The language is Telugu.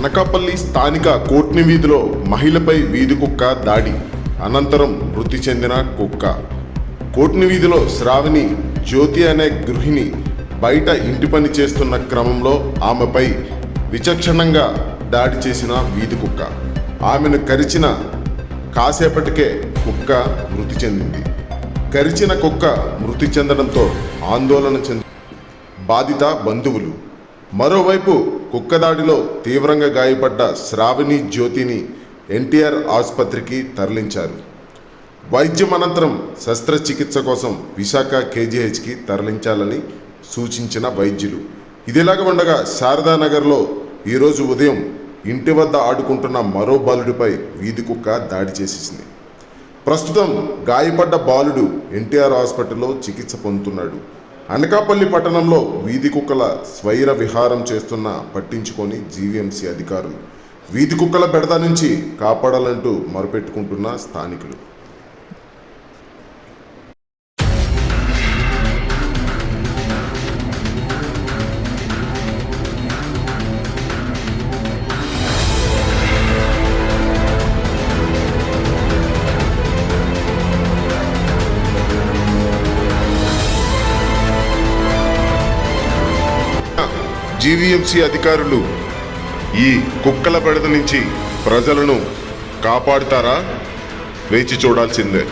అనకాపల్లి స్థానిక కోట్ని వీధిలో మహిళపై వీధి కుక్క దాడి. అనంతరం మృతి చెందిన కుక్క. కోట్ని వీధిలో శ్రావణి జ్యోతి అనే గృహిణి బయట ఇంటి పని చేస్తున్న క్రమంలో ఆమెపై విచక్షణంగా దాడి చేసిన వీధి కుక్క. ఆమెను కరిచిన కాసేపటికే కుక్క మృతి చెందింది. కరిచిన కుక్క మృతి చెందడంతో ఆందోళన చెంది బాధిత బంధువులు. మరోవైపు కుక్కదాడిలో తీవ్రంగా గాయపడ్డ శ్రావణి జ్యోతిని ఎన్టీఆర్ ఆసుపత్రికి తరలించారు. వైద్యం అనంతరం శస్త్రచికిత్స కోసం విశాఖ కేజీహెచ్కి తరలించాలని సూచించిన వైద్యులు. ఇదిలాగా ఉండగా శారదానగర్లో ఈరోజు ఉదయం ఇంటి వద్ద ఆడుకుంటున్న మరో బాలుడిపై వీధి కుక్క దాడి చేసేసింది. ప్రస్తుతం గాయపడ్డ బాలుడు ఎన్టీఆర్ హాస్పిటల్లో చికిత్స పొందుతున్నాడు. అనకాపల్లి పట్టణంలో వీధి కుక్కల స్వైర విహారం చేస్తున్న పట్టించుకొని జీవీఎంసీ అధికారులు. వీధి కుక్కల బెడద నుంచి కాపాడాలంటూ మొరపెట్టుకుంటున్న స్థానికులు. జీవీఎంసీ అధికారులు ఈ కుక్కల బెడద నుంచి ప్రజలను కాపాడుతారా? వేచి చూడాల్సిందే.